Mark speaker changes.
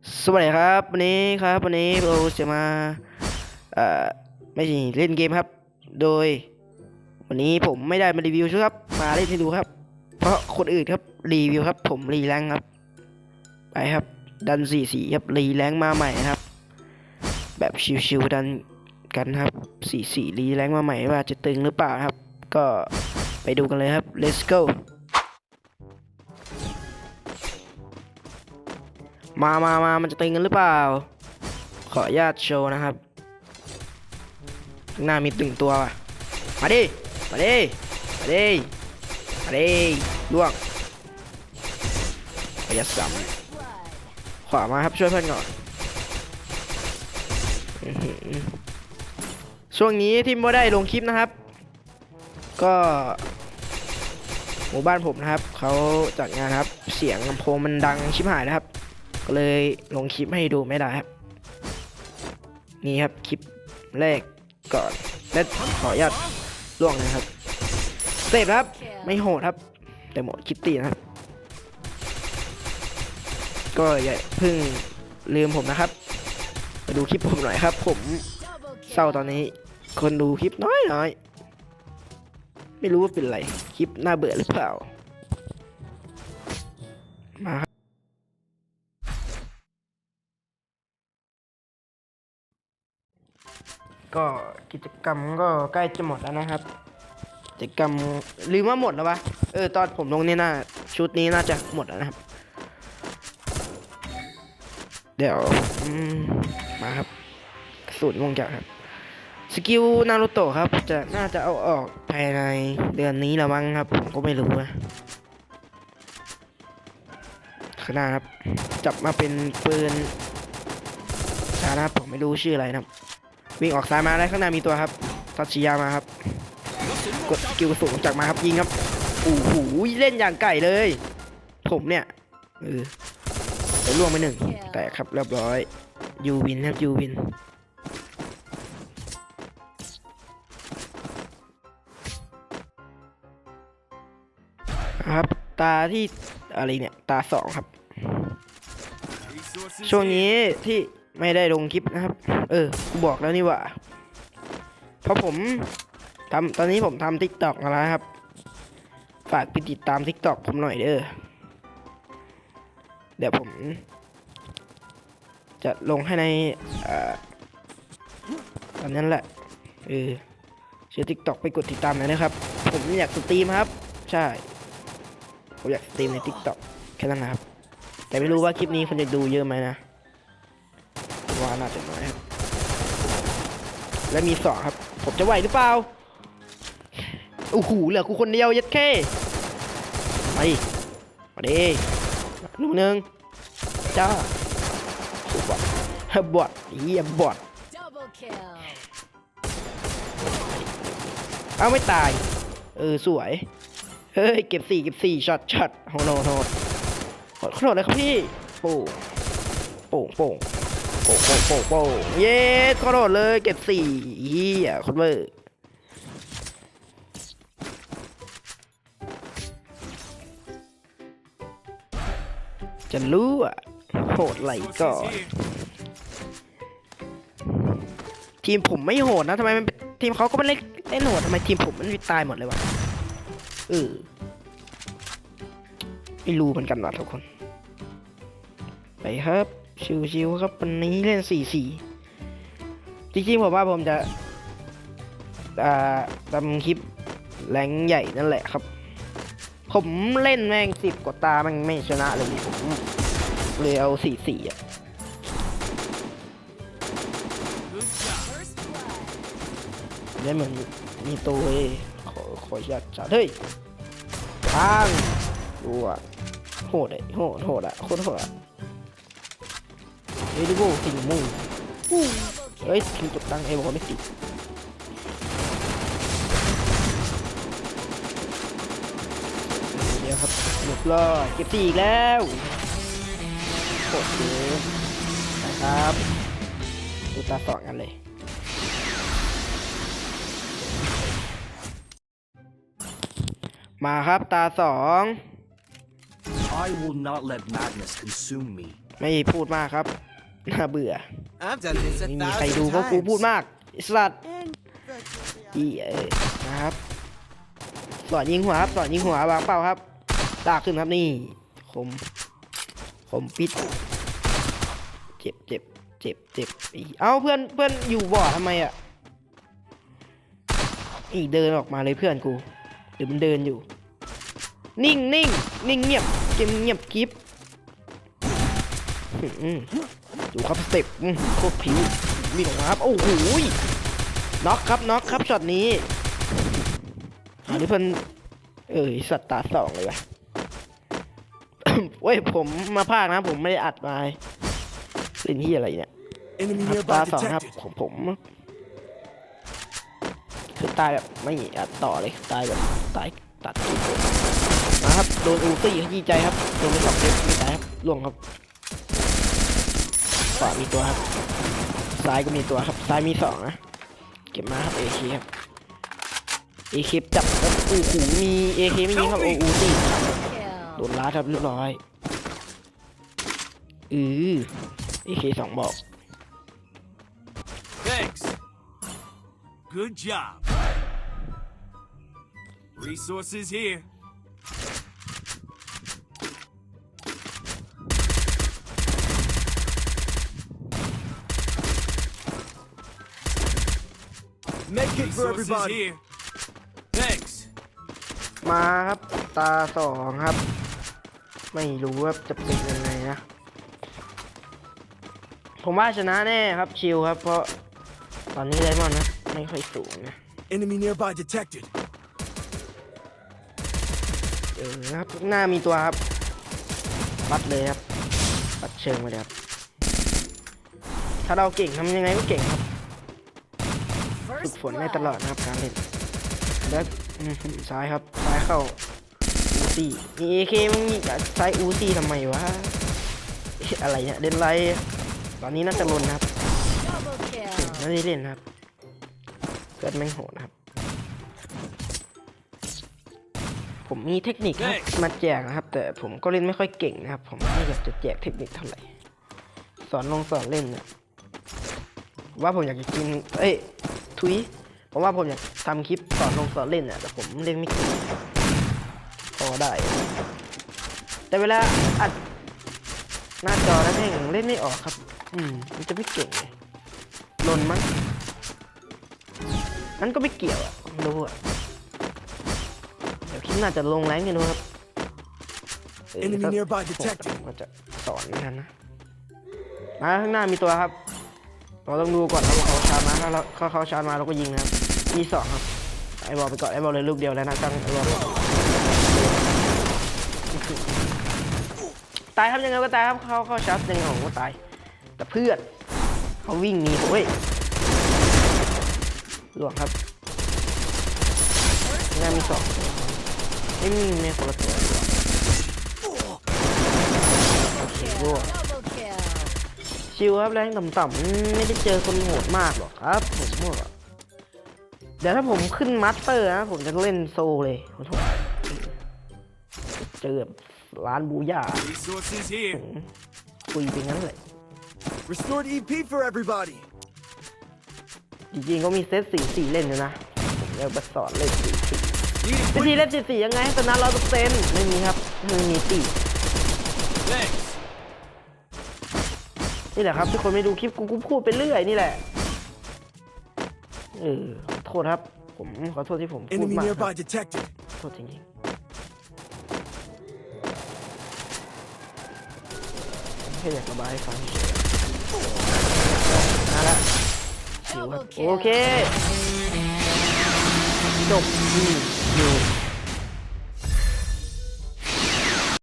Speaker 1: สวัสดีครับวันนี้ครับวันนี้เราจะมาเอ่อไม่ใช่เล่นเกมครับ โดย วันนี้ผมไม่ได้มารีวิวใช่ครับ มาเล่นให้ดูครับ เพราะคนอื่นครับรีวิวครับ ผมรีแรงครับ ไปครับ ดันสี่สีครับรีแรงมาใหม่นะครับ แบบชิวๆดันกันครับสี่สี่รีแรงมาใหม่ว่าจะตึงหรือเปล่าครับ ก็ไปดูกันเลยครับ let's go มามามามันจะตึงกันหรือเปล่า ขออนุญาตโชว์นะครับ หน้ามีตึงตัวว่ะ มาดิ มาดิ มาดิ มาดิล่วงระยะสามขวามาครับช่วยเพื่อนก่อนอื้อหือช่วงนี้ที่ไม่ได้ลงคลิปนะครับ ก็ หมู่บ้านผมนะครับ เขาจัดงานครับ เสียงลำโพงมันดังชิบหายนะครับ เลยลงคลิปให้ดูไม่ได้ครับ นี่ครับคลิปแรกก่อนและขออนุญาตล่วงนะครับเสร็จครับ ไม่โหดครับ แต่หมดคิตตี้นะครับ ก็อย่าเพิ่งลืมผมนะครับมาดูคลิปผมหน่อยครับ ผมเศร้าตอนนี้คนดูคลิปน้อยน้อย ไม่รู้ว่าเป็นไร คลิปน่าเบื่อหรือเปล่ามา ก็กิจกรรมก็ใกล้จะหมดแล้วนะครับกิจกรรมลืมว่าหมดแล้ววะเออตอนผมลงนี่น่าชุดนี้น่าจะหมดแล้วนะครับ เดี๋ยวมาครับสูตรวงจักรครับสกิลนารูโตะครับ จะน่าจะเอาออกภายในเดือนนี้ล้วมั้งครับผมก็ไม่รู้นะข้างหน้าครับ จับมาเป็นปืนชานะครับผมไม่รู้ชื่ออะไรนะครับ วิ่งออกซ้ายมาได้ข้างหน้ามีตัวครับทัชชิยามาครับ กดสกิลสูงจากมาครับยิงครับโอ้โหเล่นอย่างไก่เลย ผมเนี่ยเออไปล่วงไปหนึ่งแตกครับเรียบร้อยยูวินครับยูวินครับตาที่อะไรเนี่ย ตาสองครับ ช่วงนี้ที่ ไม่ได้ลงคลิปนะครับ เออบอกแล้วนี่ว่าเพราะผมทำตอนนี้ผมทำทิกตอกแล้วครับ ฝากไปติดตามทิกตอกผมหน่อยเด้อเดี๋ยวผม จะลงให้ในอตอนนั้นแหละเออเชื่อทิกตอกไปกดติดตามหน่อยนะครับ ผมอยากสตรีมครับ ใช่ ผมอยากสตรีมในทิกตอกแค่นั้นนะครับ แต่ไม่รู้ว่าคลิปนี้คนจะดูเยอะไหมนะ ว่าน่าจะน้อยครับ และมีสองครับ ผมจะไหวหรือเปล่าโอ้โหเหลือกูคนเดียวยัดแค่มาดิมาดิลูหนึ่งจ้าบอดเฮ้ยบอดเฮียบอดเอาไม่ตาย เออ สวย เฮ้ย เก็บสี่เก็บสี่ช็อตช็อตโหโหโหดโหดโหดเลยครับพี่ โป่งโป่งโป่ง ป่งโป่งโป่งโป่งเย้โคตรโหดเลยเก็บสี่เฮียคนเวอร์จะรู้อะโหดไหลก่อนทีมผมไม่โหดนะทำไมมันเป็นทีมเขาก็ไม่เล่นเล่นโหดทำไมทีมผมมันตายหมดเลยวะเออไม่รู้เหมือนกันว่ะทุกคน ไปครับ ชิวๆครับวันนี้เล่นสี่สี่จริงๆผมว่าผมจะทำคลิปแรงใหญ่นั่นแหละครับ ผมเล่นแม่งสิบกว่าตามันไม่ชนะเลยผมเลยเอาสี่สี่อะ
Speaker 2: First blood.
Speaker 1: ได้เหมือนมีตัวเฮ้ยขอขออนุญาตจัดเฮ้ยพังดูอะโหดเลยโหดโหดอะโคตรโหดอะ เฮ้ยดูโบสิงมู
Speaker 2: Double
Speaker 1: เฮ้ย
Speaker 2: kill.
Speaker 1: ถึงจุดตั้งเอบอกว่าไม่ติดเดี๋ยวครับหลุดรอดเก็บสี่อีกแล้วโคตรเยอะนะครับดูตาต่อกันเลยมาครับตาสอง
Speaker 3: I will not let madness consume me.
Speaker 1: ไม่พูดมากครับ น่าเบื่อ
Speaker 3: I've done this a
Speaker 1: ไม่มีใครดู
Speaker 3: thousand
Speaker 1: เพราะกูพูด
Speaker 3: times.
Speaker 1: มากไอิสระอีเออนะครับสอนยิงหัวครับสอนยิงหัววางเป้าครับลากขึ้นครับนี่คมคมปิดเจ็บเจ็บเจ็บเจ็บอีเอ้าเพื่อนเพื่อนอยู่บ่อทำไมอะอีเดินออกมาเลยเพื่อนกูหรือมันเดินอยู่ นิ่งนิ่งนิ่งเงียบเกมเงียบกริฟอืม ดูครับสเต็ปอืมโคตรผิววิ่งออกมาครับ โอ้โหยน็อกครับน็อกครับช็อตนี้อันนี้เพิ่นเอ้ยสัตว์ตาสองเลยวะเว้ยผมมาพากนะ ผมไม่ได้อัดมาเล่นที่อะไรเนี่ย
Speaker 3: Enemy
Speaker 1: ครับตา
Speaker 3: nearby
Speaker 1: สองครับ
Speaker 3: detected.
Speaker 1: ของผมคือตายแบบไม่อัดต่อเลยตายแบบตายตัดนะครับโดนอูตี้ขยี้ใจครับโดนไปสองเล็บไม่ตายครับล่วงครับ ขวามีตัวครับ ซ้ายก็มีตัวครับ ซ้ายมีสองนะ เก็บมาครับเอเคครับเอเคจับแล้วโอ้โหมีเอคไม่ยิงครับโออูตี้โดนล้าครับเรียบร้อย อือเอเคสองบอก
Speaker 4: Thanks. Good job. Resources here.
Speaker 3: Make it for
Speaker 4: Resources
Speaker 3: everybody.
Speaker 4: here. Thanks.
Speaker 1: มาครับตาสองครับ ไม่รู้ว่าจะเป็นยังไงนะ ผมว่าชนะแน่ครับชิลครับ เพราะตอนนี้ไดมอนด์นะไม่ค่อยสูงนะ
Speaker 3: Enemy nearby detected.
Speaker 1: เออครับหน้ามีตัวครับปัดเลยครับปัดเชิงมาเลยครับถ้าเราเก่งทำยังไงก็เก่งครับ ฝึก
Speaker 2: First
Speaker 1: ฝนได้ตลอด
Speaker 2: blood.
Speaker 1: นะครับการเล่นแล้วอืมซ้ายครับซ้ายเข้าอูซี่มีเอเคมึงยิงกับซ้ายอูซี่ทำไมวะเอ๊ะอะไรเนี่ยเล่นไรตอนนี้น่าจะลนนะครับ
Speaker 2: Double kill.
Speaker 1: ไม่ได้เล่นนะครับเกิดแม่งโหดนะครับ ผมมีเทคนิคครับมาแจกนะครับ แต่ผมก็เล่นไม่ค่อยเก่งนะครับ ผมไม่อยากจะแจกเทคนิคเท่าไหร่สอนลงสอนเล่นเนี่ยว่าผมอยากจะกิน เอ้ย ทุยเพราะว่าผมอยากทำคลิปสอนลงสอนเล่นเนี่ยแต่ผมเล่นไม่เก่งพอได้ แต่เวลาอัดหน้าจอแล้วแม่งเล่นไม่ออกครับ อืมมันจะไม่เก่งไงลนมั้งนั่นก็ไม่เกี่ยวอะไม่รู้อะเดี๋ยวคลิปหน่าจะลงแรงกันดูครับเออ
Speaker 3: Enemy
Speaker 1: ก็
Speaker 3: nearby detected.
Speaker 1: ผมก็จะสอนเหมือนกันนะมาข้างหน้ามีตัวครับ เราต้องดูก่อนครับว่าเขาชาร์จมาถ้าเราเขาเขาชาร์จมาเราก็ยิงนะครับมีสองครับไอ้บอลไปก่อนไอ้บอลเลยลูกเดียวแล้วนะตั้งไอ้บอลตายครับยังไงก็ตายครับเขาเขาชาร์จยังไงผมก็ตาย แต่เพื่อนเขาวิ่งหนีผมเว้ยหลวงครับน้ามีสองไม่มีในคนละตัวดีกว่าโอเครวง ชิวครับแรงต่ำๆไม่ได้เจอคนโหดมากหรอกครับผมว่าเดี๋ยวถ้าผมขึ้นมัสเตอร์นะผมจะเล่นโซเลยขอโทษเจอแบบร้านบูย่า
Speaker 4: Resources here.
Speaker 1: คุยไปงั้นเลย
Speaker 3: Restored EP for everybody.
Speaker 1: จริงๆก็มีเซตสีสีเล่นอยู่นะผมจะมาสอนเล่นสีสี
Speaker 4: Need
Speaker 1: วิธี
Speaker 4: equipment.
Speaker 1: เล่นสีสียังไงให้ชนะร้อยเปอร์เซ็นต์ไม่มีครับไม่มีตี
Speaker 4: Thanks.
Speaker 1: นี่แหละครับทุกคนไม่ดูคลิปกูกูพูดไปเรื่อยนี่แหละเออขอโทษครับ ผมขอโทษที่ผมพูด
Speaker 3: Enemy
Speaker 1: มากครับ
Speaker 3: nearby detected.
Speaker 1: โทษจริงๆผมแค่อยากระบายให้ฟังเฉยๆมาละชิวครับ
Speaker 2: Double kill.
Speaker 1: โอเคจบอืมอยู่